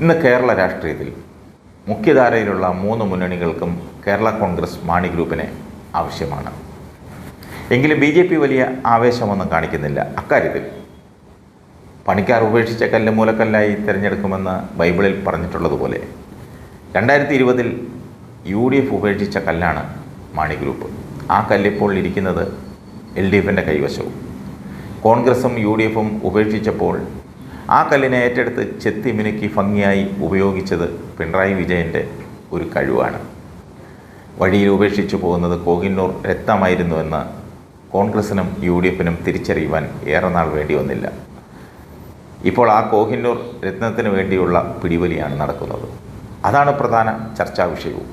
ഇന്ന് കേരള രാഷ്ട്രീയത്തിൽ മുഖ്യധാരയിലുള്ള മൂന്ന് മുന്നണികൾക്കും കേരള കോൺഗ്രസ് മാണി ഗ്രൂപ്പിനെ ആവശ്യമാണ്. എങ്കിലും ബി ജെ പി വലിയ ആവേശമൊന്നും കാണിക്കുന്നില്ല. അക്കാര്യത്തിൽ പണിക്കാർ ഉപേക്ഷിച്ച കല്ല് മൂലക്കല്ലായി തിരഞ്ഞെടുക്കുമെന്ന് ബൈബിളിൽ പറഞ്ഞിട്ടുള്ളതുപോലെ രണ്ടായിരത്തി ഇരുപതിൽ യു ഡി എഫ് ഉപേക്ഷിച്ച കല്ലാണ് മാണി ഗ്രൂപ്പ്. ആ കല്ലിപ്പോൾ ഇരിക്കുന്നത് എൽ ഡി എഫിന്റെ കൈവശവും. കോൺഗ്രസും യു ഡി എഫും ഉപേക്ഷിച്ചപ്പോൾ ആ കല്ലിനെ ഏറ്റെടുത്ത് ചെത്തി മിനുക്കി ഭംഗിയായി ഉപയോഗിച്ചത് പിണറായി വിജയന്റെ ഒരു കഴിവാണ്. വഴിയിൽ ഉപേക്ഷിച്ചു പോകുന്നത് കോഹിന്നൂർ രക്തമായിരുന്നുവെന്ന് കോൺഗ്രസിനും യു ഡി എഫിനും തിരിച്ചറിയുവാൻ ഏറെ നാൾ വേണ്ടി വന്നില്ല ഇപ്പോൾ ആ കോഹിന്നൂർ രത്നത്തിന് വേണ്ടിയുള്ള പിടിവലിയാണ് നടക്കുന്നത്. അതാണ് പ്രധാന ചർച്ചാ വിഷയവും.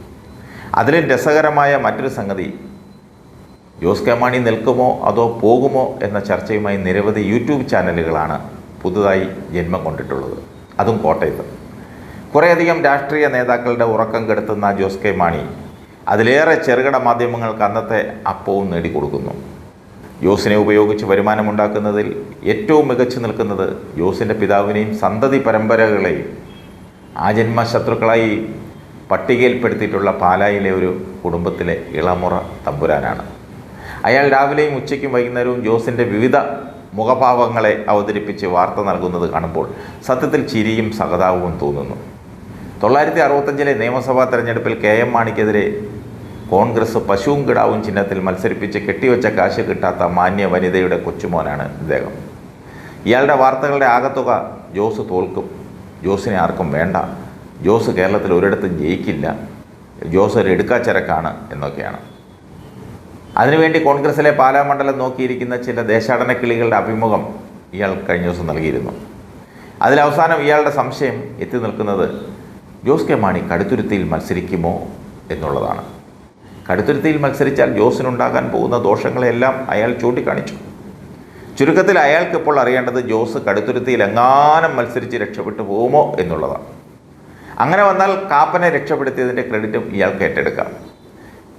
അതിലും രസകരമായ മറ്റൊരു സംഗതി ജോസ് കെ മാണി നിൽക്കുമോ അതോ പോകുമോ എന്ന ചർച്ചയുമായി നിരവധി യൂട്യൂബ് ചാനലുകളാണ് പുതുതായി ജന്മം കൊണ്ടിട്ടുള്ളത് അതും കോട്ടയത്ത്. കുറേയധികം രാഷ്ട്രീയ നേതാക്കളുടെ ഉറക്കം കെടുത്തുന്ന ജോസ് കെ മാണി അതിലേറെ ചെറുകിട മാധ്യമങ്ങൾക്ക് അന്നത്തെ അപ്പവും നേടിക്കൊടുക്കുന്നു. ജോസിനെ ഉപയോഗിച്ച് വരുമാനമുണ്ടാക്കുന്നതിൽ ഏറ്റവും മികച്ചു നിൽക്കുന്നത് ജോസിന്റെ പിതാവിനെയും സന്തതി പരമ്പരകളെയും ആജന്മ ശത്രുക്കളായി പട്ടികയിൽപ്പെടുത്തിയിട്ടുള്ള പാലായിലെ ഒരു കുടുംബത്തിലെ ഇളമുറ തമ്പുരാനാണ്. അയാൾ രാവിലെയും ഉച്ചയ്ക്കും വൈകുന്നേരവും ജോസിന്റെ വിവിധ മുഖഭാവങ്ങളെ അവതരിപ്പിച്ച് വാർത്ത നൽകുന്നത് കാണുമ്പോൾ സത്യത്തിൽ ചിരിയും സഹതാപവും തോന്നുന്നു. തൊള്ളായിരത്തി അറുപത്തഞ്ചിലെ നിയമസഭാ തെരഞ്ഞെടുപ്പിൽ കെ എം മാണിക്കെതിരെ കോൺഗ്രസ് പശുവും കിടാവും ചിഹ്നത്തിൽ മത്സരിപ്പിച്ച് കെട്ടിവെച്ച കാശ് കിട്ടാത്ത മാന്യ വനിതയുടെ കൊച്ചുമോനാണ് ഇദ്ദേഹം. ഇയാളുടെ വാർത്തകളുടെ ആകത്തുക ജോസ് തോൽക്കും. ജോസിനെ ആർക്കും വേണ്ട. ജോസ് കേരളത്തിൽ ഒരിടത്തും ജയിക്കില്ല. ജോസ് ഒരു എടുക്കാച്ചരക്കാണ് എന്നൊക്കെയാണ്. അതിനുവേണ്ടി കോൺഗ്രസിലെ പാലാ മണ്ഡലം നോക്കിയിരിക്കുന്ന ചില ദേശാടന കിളികളുടെ അഭിമുഖം ഇയാൾ കഴിഞ്ഞ ദിവസം നൽകിയിരുന്നു. അതിലവസാനം ഇയാളുടെ സംശയം എത്തി നിൽക്കുന്നത് ജോസ് കെ മാണി കടുത്തുരുത്തിയിൽ മത്സരിക്കുമോ എന്നുള്ളതാണ്. കടുത്തുരുത്തിയിൽ മത്സരിച്ചാൽ ജോസിനുണ്ടാകാൻ പോകുന്ന ദോഷങ്ങളെല്ലാം അയാൾ ചൂണ്ടിക്കാണിച്ചു. ചുരുക്കത്തിൽ അയാൾക്കിപ്പോൾ അറിയേണ്ടത് ജോസ് കടുത്തുരുത്തിയിൽ എങ്ങാനും മത്സരിച്ച് രക്ഷപ്പെട്ടു പോകുമോ എന്നുള്ളതാണ്. അങ്ങനെ വന്നാൽ കാപ്പനെ രക്ഷപ്പെടുത്തിയതിന്റെ ക്രെഡിറ്റും ഇയാൾക്ക് ഏറ്റെടുക്കാം.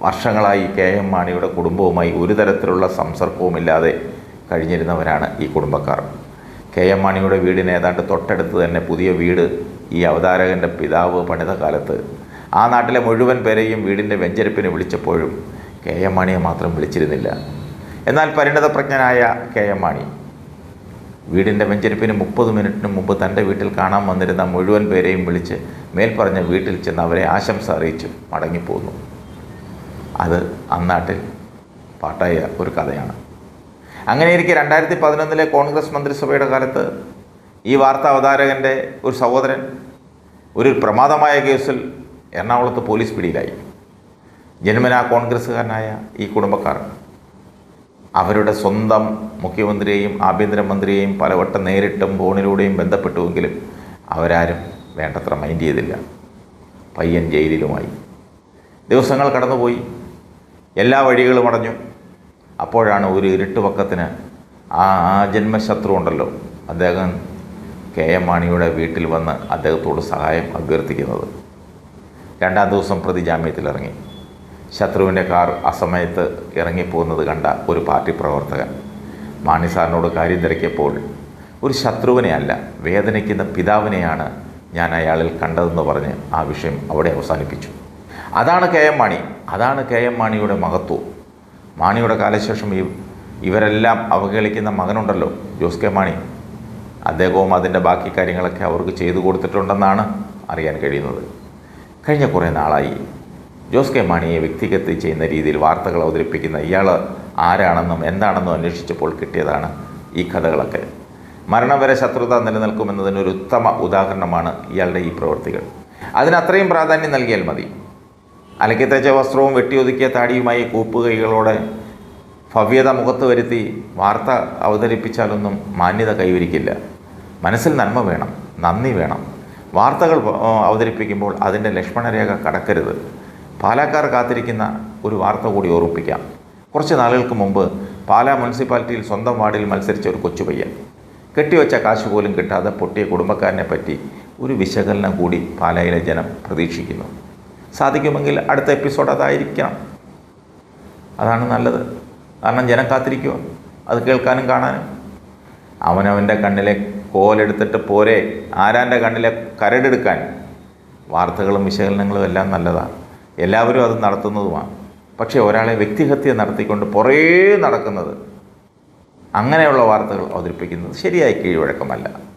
വർഷങ്ങളായി കെ എം മാണിയുടെ കുടുംബവുമായി ഒരു തരത്തിലുള്ള സംസർഗവുമില്ലാതെ കഴിഞ്ഞിരുന്നവരാണ് ഈ കുടുംബക്കാർ. കെ എം മാണിയുടെ വീടിന് ഏതാണ്ട് തൊട്ടടുത്ത് തന്നെ പുതിയ വീട് ഈ അവതാരകന്റെ പിതാവ് പണിത കാലത്ത് ആ നാട്ടിലെ മുഴുവൻ പേരെയും വീടിന്റെ വെഞ്ചരിപ്പിന് വിളിച്ചപ്പോഴും കെ എം മാണിയെ മാത്രം വിളിച്ചിരുന്നില്ല. എന്നാൽ പരിണതപ്രജ്ഞനായ കെ എം മാണി വീടിന്റെ വെഞ്ചരിപ്പിന് മുപ്പത് മിനിറ്റിന് മുമ്പ് തന്റെ വീട്ടിൽ കാണാൻ വന്നിരുന്ന മുഴുവൻ പേരെയും വിളിച്ച് മേൽപ്പറഞ്ഞ വീട്ടിൽ ചെന്ന് അവരെ ആശംസ അറിയിച്ചു മടങ്ങിപ്പോന്നു. അത് അന്നാട്ടിൽ പാട്ടായ ഒരു കഥയാണ്. അങ്ങനെ ഇരിക്കെ രണ്ടായിരത്തി പതിനൊന്നിലെ കോൺഗ്രസ് മന്ത്രിസഭയുടെ കാലത്ത് ഈ വാർത്താ അവതാരകന്റെ ഒരു സഹോദരൻ ഒരു പ്രമാദമായ കേസിൽ എറണാകുളത്ത് പോലീസ് പിടിയിലായി. ജന്മനാ കോൺഗ്രസ്സുകാരനായ ഈ കുടുംബക്കാർ അവരുടെ സ്വന്തം മുഖ്യമന്ത്രിയെയും ആഭ്യന്തരമന്ത്രിയെയും പലവട്ടം നേരിട്ടും ഫോണിലൂടെയും ബന്ധപ്പെട്ടുവെങ്കിലും അവരാരും വേണ്ടത്ര മൈൻഡ് ചെയ്തില്ല. പയ്യൻ ജയിലിലുമായി. ദിവസങ്ങൾ കടന്നുപോയി. എല്ലാ വഴികളും അടഞ്ഞു. അപ്പോഴാണ് ഒരു ഇരുട്ടുപക്കത്തിന് ആ ആ ജന്മശത്രു ഉണ്ടല്ലോ. അദ്ദേഹം കെ എം മാണിയുടെ വീട്ടിൽ വന്ന് അദ്ദേഹത്തോട് സഹായം അഭ്യർത്ഥിക്കുന്നത്. രണ്ടാം ദിവസം പ്രതി ജാമ്യത്തിലിറങ്ങി ശത്രുവിന്റെ കാർ അസമയത്ത് ഇറങ്ങിപ്പോകുന്നത് കണ്ട ഒരു പാർട്ടി പ്രവർത്തകൻ മാണി സാറിനോട് കാര്യം തിരക്കിയപ്പോൾ ഒരു ശത്രുവിനെ അല്ല വേദനിക്കുന്ന പിതാവിനെയാണ് ഞാൻ അയാളിൽ കണ്ടതെന്ന് പറഞ്ഞ് ആ വിഷയം അവിടെ അവസാനിപ്പിച്ചു. അതാണ് കെ എം മാണി. അതാണ് കെ എം മാണിയുടെ മഹത്വം. മാണിയുടെ കാലശേഷം ഈ ഇവരെല്ലാം അവഹേളിക്കുന്ന മകനുണ്ടല്ലോ ജോസ് കെ മാണി. അദ്ദേഹവും അതിന്റെ ബാക്കി കാര്യങ്ങളൊക്കെ അവർക്ക് ചെയ്തു കൊടുത്തിട്ടുണ്ടെന്നാണ് അറിയാൻ കഴിയുന്നത്. കഴിഞ്ഞ കുറേ നാളായി ജോസ് കെ മാണിയെ വ്യക്തിഗത ചെയ്യുന്ന രീതിയിൽ വാർത്തകൾ അവതരിപ്പിക്കുന്ന ഇയാൾ ആരാണെന്നും എന്താണെന്നും അന്വേഷിച്ചപ്പോൾ കിട്ടിയതാണ് ഈ കഥകളൊക്കെ. മരണം വരെ ശത്രുത നിലനിൽക്കുമെന്നതിനൊരു ഉത്തമ ഉദാഹരണമാണ് ഇയാളുടെ ഈ പ്രവൃത്തികൾ അതിനത്രയും പ്രാധാന്യം നൽകിയാൽ മതി. അലക്കി തേച്ച വസ്ത്രവും വെട്ടിയൊതുക്കിയ താടിയുമായി കൂപ്പുകൈകളോടെ ഭവ്യത മുഖത്ത് വരുത്തി വാർത്ത അവതരിപ്പിച്ചാലൊന്നും മാന്യത കൈവരിക്കില്ല. മനസ്സിൽ നന്മ വേണം നന്ദി വേണം. വാർത്തകൾ അവതരിപ്പിക്കുമ്പോൾ അതിന്റെ ലക്ഷ്മണരേഖ കടക്കരുത്. പാലക്കാർ കാത്തിരിക്കുന്ന ഒരു വാർത്ത കൂടി ഓർമ്മിപ്പിക്കാം. കുറച്ച് നാളുകൾക്ക് മുമ്പ് പാലാ മുനിസിപ്പാലിറ്റിയിൽ സ്വന്തം വാർഡിൽ മത്സരിച്ച ഒരു കൊച്ചു പയ്യൻ കെട്ടിവെച്ച കാശ് പോലും കിട്ടാതെ പൊട്ടിയ കുടുംബക്കാരനെ പറ്റി ഒരു വിശകലനം കൂടി പാലായിലെ ജനം പ്രതീക്ഷിക്കുന്നു. സാധിക്കുമെങ്കിൽ അടുത്ത എപ്പിസോഡ് അതായിരിക്കണം. അതാണ് നല്ലത്. കാരണം ജനം കാത്തിരിക്കുക അത് കേൾക്കാനും കാണാനും. അവനവന്റെ കണ്ണിലെ കോലെടുത്തിട്ട് പോരെ. ആരാന്റെ കണ്ണിലെ കരടെടുക്കാൻ? വാർത്തകളും വിശകലനങ്ങളും എല്ലാം നല്ലതാണ് എല്ലാവരും അത് നടത്തുന്നതുമാണ് പക്ഷേ ഒരാളെ വ്യക്തിഹത്യ നടത്തിക്കൊണ്ട് പുറേ നടക്കുന്നത് അങ്ങനെയുള്ള വാർത്തകൾ അവതരിപ്പിക്കുന്നത് ശരിയായ കീഴ്വഴക്കമല്ല.